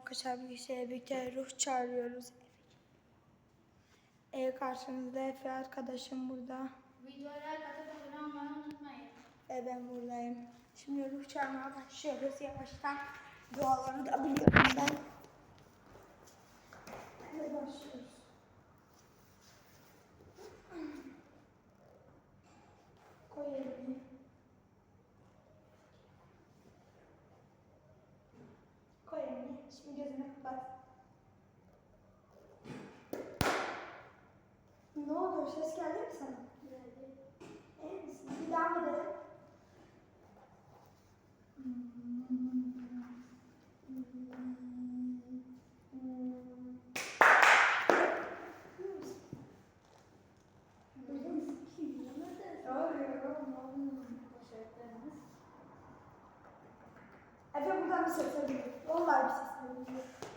arkadaşlar bilgisayara birlikte ruh çağırıyoruz. Ee, karşınızda Efe arkadaşım burada. Videoya katıp abone olmayı unutmayın. Ve ben buradayım. Şimdi ruh çağırmaya başlıyoruz yavaştan. Dualarını da biliyorum ben. Şimdi gözünü kapat. Ne oldu? Ses geldi mi sana? İyi misin? Bir devam edelim. Efe buradan bir ses alıyor. Vallahi bir ses Thank you.